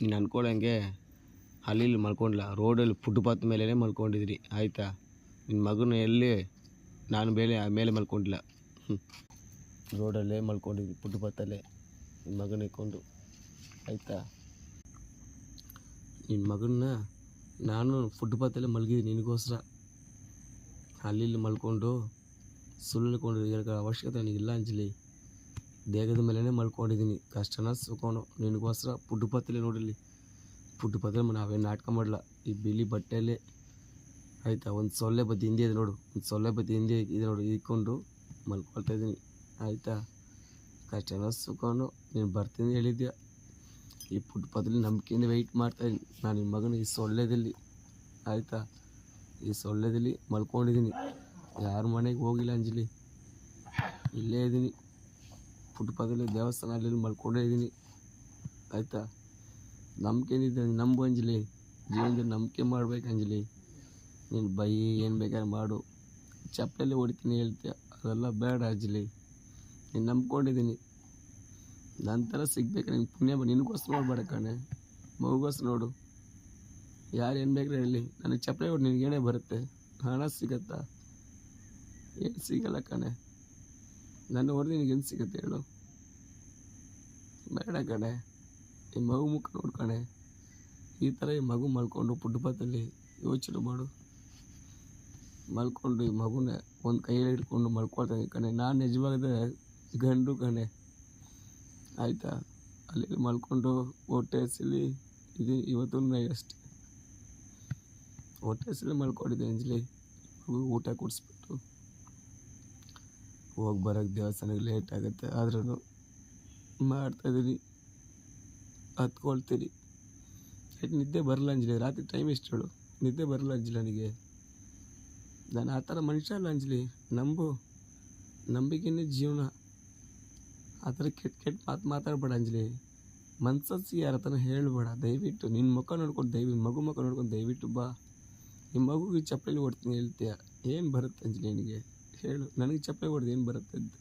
ನೀನು ಅಂದ್ಕೊಳಂಗೆ ಅಲ್ಲಿ ಮಲ್ಕೊಂಡಿಲ್ಲ ರೋಡಲ್ಲಿ ಫುಟ್ಪಾತ್ ಮೇಲೇ ಮಲ್ಕೊಂಡಿದ್ರಿ, ಆಯಿತಾ? ನಿನ್ನ ಮಗನ ಎಲ್ಲಿ? ನಾನು ಮೇಲೆ ಮೇಲೆ ಮಲ್ಕೊಂಡಿಲ್ಲ ಹ್ಞೂ ರೋಡಲ್ಲೇ ಮಲ್ಕೊಂಡಿದ್ವಿ ಫುಟ್ಪಾತಲ್ಲೇ ನಿನ್ನ ಮಗನ ಇಕ್ಕೊಂಡು, ಆಯಿತಾ? ನಿನ್ನ ಮಗನ್ನ ನಾನು ಫುಟ್ಪಾತಲ್ಲೇ ಮಲಗಿದ್ದೀನಿ ನಿನಗೋಸ್ಕರ. ಅಲ್ಲಿ ಮಲ್ಕೊಂಡು ಸುಳ್ಳು ಹೇಳೋ ಅವಶ್ಯಕತೆ ನನಗಿಲ್ಲ ಅಂಜಲಿ. ದೇಹದ ಮೇಲೇ ಮಲ್ಕೊಂಡಿದ್ದೀನಿ. ಕಷ್ಟನ ಸುಖನು ನಿನಗೋಸ್ಕರ ಫುಟ್ಪಾತಲ್ಲೇ ನೋಡಿಲ್ಲಿ. ಪತ್ರೆ ನಾವೇನು ನಾಟಕ ಮಾಡಲ್ಲ ಈ ಬಿಳಿ ಬಟ್ಟೆಯಲ್ಲೇ ಆಯಿತಾ? ಒಂದು ಸೊಳ್ಳೆ ಬತ್ತಿ ಹಿಂದೆ ಇದೆ ನೋಡು. ಒಂದು ಸೊಳ್ಳೆ ಬತ್ತಿ ಹಿಂದೆ ಇದೆ ನೋಡು. ಇಕ್ಕೊಂಡು ಮಲ್ಕೊಳ್ತಾ ಇದ್ದೀನಿ. ಆಯಿತಾ? ಕಷ್ಟನ ಸುಖನು ನೀನು ಬರ್ತೀನಿ ಹೇಳಿದ್ಯಾ? ಈ ಫುಟ್ಪಾತಲ್ಲಿ ನಂಬಿಕೆಯಿಂದ ವೆಯ್ಟ್ ಮಾಡ್ತಾಯಿದ್ದೀನಿ ನಾನು ನಿಮ್ಮ ಮಗನ ಈ ಸೊಳ್ಳೆದಲ್ಲಿ. ಆಯಿತಾ? ಈ ಸೊಳ್ಳೆದಲ್ಲಿ ಮಲ್ಕೊಂಡಿದ್ದೀನಿ. ಯಾರ ಮನೆಗೆ ಹೋಗಿಲ್ಲ ಅಂಜಲಿ? ಇಲ್ಲೇ ಇದ್ದೀನಿ. ಫುಟ್ಪಾತಲ್ಲಿ ದೇವಸ್ಥಾನ ಅಲ್ಲಿ ಮಲ್ಕೊಂಡೇ ಇದ್ದೀನಿ. ಆಯಿತಾ? ನಂಬಿಕೆ ಇದೆ ನಂಬು ಅಂಜಲಿ. ಜೀವನದಲ್ಲಿ ನಂಬಿಕೆ ಮಾಡ್ಬೇಕು ಅಂಜಲಿ. ನೀನು ಬೈ, ಏನು ಬೇಕಾದ್ರೆ ಮಾಡು. ಚಪ್ಪಲಲ್ಲಿ ಹೊಡಿತೀನಿ ಹೇಳ್ತೀಯ. ಅದೆಲ್ಲ ಬೇಡ ಅಂಜಲಿ. ನೀನು ನಂಬ್ಕೊಂಡಿದ್ದೀನಿ. ನಂತರ ಸಿಗ್ಬೇಕು. ನಿನ್ನ ಪುಣ್ಯ ನಿನಗೋಸ್ಕರ ನೋಡ್ಬೇಡ ಕಣೆ. ಮಗುಗೋಸ್ಕರ ನೋಡು. ಯಾರು ಏನು ಬೇಕಾದ್ರೆ ಹೇಳಿ. ನನಗೆ ಚಪ್ಪಲಿ ಹೊಡಿ ನಿನಗೇನೇ ಬರುತ್ತೆ. ಹಣ ಸಿಗತ್ತಾ? ಏನು ಸಿಗಲ್ಲ ಕಣೆ. ನನ್ನ ಹೊಡೆದು ನಿನಗೆ ಏನು ಸಿಗುತ್ತೆ ಹೇಳು? ಬೇಡ ಕಣೆ. ಈ ಮಗು ಮುಖ ನೋಡ್ಕಣೆ ಈ ಥರ ಈ ಮಗು ಮಲ್ಕೊಂಡು ಫುಟ್ಪಾತಲ್ಲಿ ಯೋಚನೆ ಮಾಡು. ಮಲ್ಕೊಂಡು ಈ ಮಗುನ ಒಂದು ಕೈಯಲ್ಲಿ ಹಿಡ್ಕೊಂಡು ಮಲ್ಕೊಳ್ತಾನೆ ಕಣೆ. ನಾನು ನಿಜವಾಗದ ಗಂಡು ಕಣೆ. ಆಯಿತಾ? ಅಲ್ಲಿ ಮಲ್ಕೊಂಡು ಹೊಟ್ಟೆ ಹಸಿಲಿ? ಇದು ಇವತ್ತು ಅಷ್ಟೇ. ಹೊಟ್ಟೆ ಹಸಿಲಿ ಮಲ್ಕೊಂಡಿದ್ದೆ ಅಂಜಲಿ. ಮಗು ಊಟ ಕೊಡಿಸ್ಬಿಟ್ಟು ಹೋಗಿ ಬರೋಕ್ಕೆ ದೇವಸ್ಥಾನಕ್ಕೆ ಲೇಟ್ ಆಗುತ್ತೆ. ಆದ್ರೂ ಮಾಡ್ತಾಯಿದ್ದೀನಿ. ಹತ್ಕೊಳ್ತೀನಿ ನಿದ್ದೆ ಬರಲ್ಲ ಅಂಜಲಿ. ರಾತ್ರಿ ಟೈಮ್ ಎಷ್ಟು ಹೇಳು? ನಿದ್ದೆ ಬರಲ್ಲ ಅಂಜಲಿ ನನಗೆ. ನಾನು ಆ ಥರ ಮನುಷ್ಯ ಅಲ್ಲ ಅಂಜಲಿ. ನಂಬು. ನಂಬಿಕೆನೇ ಜೀವನ. ಆ ಥರ ಕೆಟ್ಟ ಕೆಟ್ಟ ಮಾತು ಮಾತಾಡಬೇಡ ಅಂಜಲಿ. ಮನ್ಸಸ್ಸಿ ಯಾರ ಹತ್ರ ಹೇಳಬೇಡ. ದಯವಿಟ್ಟು ನಿನ್ನ ಮುಖ ನೋಡ್ಕೊಂಡು ದಯವಿಟ್ಟು ಮಗು ಮುಖ ನೋಡ್ಕೊಂಡು ದಯವಿಟ್ಟು ಬಾ. ನಿಮ್ಮ ಮಗುಗೆ ಚಪ್ಪಲಿ ಓಡ್ತೀನಿ ಹೇಳ್ತೀಯ. ಏನು ಬರುತ್ತೆ ಅಂಜಲಿ ನಿನಗೆ? ಹೇಳು. ನನಗೆ ಚಪ್ಪಲಿ ಹೊಡೆದು ಏನು ಬರುತ್ತೆ ಅಂತ.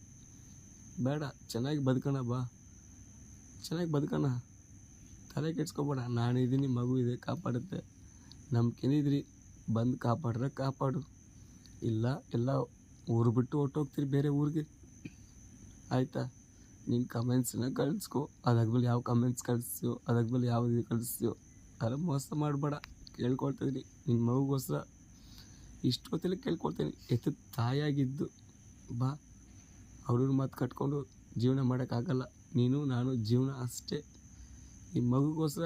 ಬೇಡ, ಚೆನ್ನಾಗಿ ಬದುಕೋಣ ಬಾ. ಚೆನ್ನಾಗಿ ಬದುಕೋಣ. ತಲೆ ಕೆಡ್ಸ್ಕೊಬೇಡ. ನಾನಿದ್ದೀನಿ, ಮಗು ಇದೆ, ಕಾಪಾಡುತ್ತೆ. ನಂಬಿಕೆನಿದ್ರಿ ಬಂದು ಕಾಪಾಡ್ರೆ ಕಾಪಾಡು. ಇಲ್ಲ, ಎಲ್ಲ ಊರು ಬಿಟ್ಟು ಹೊರ್ಟೋಗ್ತೀರಿ ಬೇರೆ ಊರಿಗೆ. ಆಯಿತಾ? ನಿನ್ನ ಕಮೆಂಟ್ಸನ್ನ ಕಳಿಸ್ಕೊ. ಅದಾದ್ಮೇಲೆ ಯಾವ ಕಮೆಂಟ್ಸ್ ಕಳಿಸ್ತೀವೋ ಯಾವ ಇದು ಕಳಿಸ್ತೀಯೋ ಅದರ ಮೋಸ ಮಾಡಬೇಡ. ಕೇಳ್ಕೊಳ್ತಿದ್ದೀನಿ ನಿನ್ನ ಮಗುಗೋಸ್ಕರ. ಇಷ್ಟೊತ್ತಲ್ಲಿ ಕೇಳ್ಕೊಳ್ತೇನೆ ಎತ್ತ ತಾಯಾಗಿದ್ದು, ಬಾ. ಅವ್ರ ಮಾತು ಕಟ್ಕೊಂಡು ಜೀವನ ಮಾಡೋಕ್ಕಾಗಲ್ಲ ನೀನು, ನಾನು, ಜೀವನ ಅಷ್ಟೇ. ಈ ಮಗುಗೋಸ್ಕರ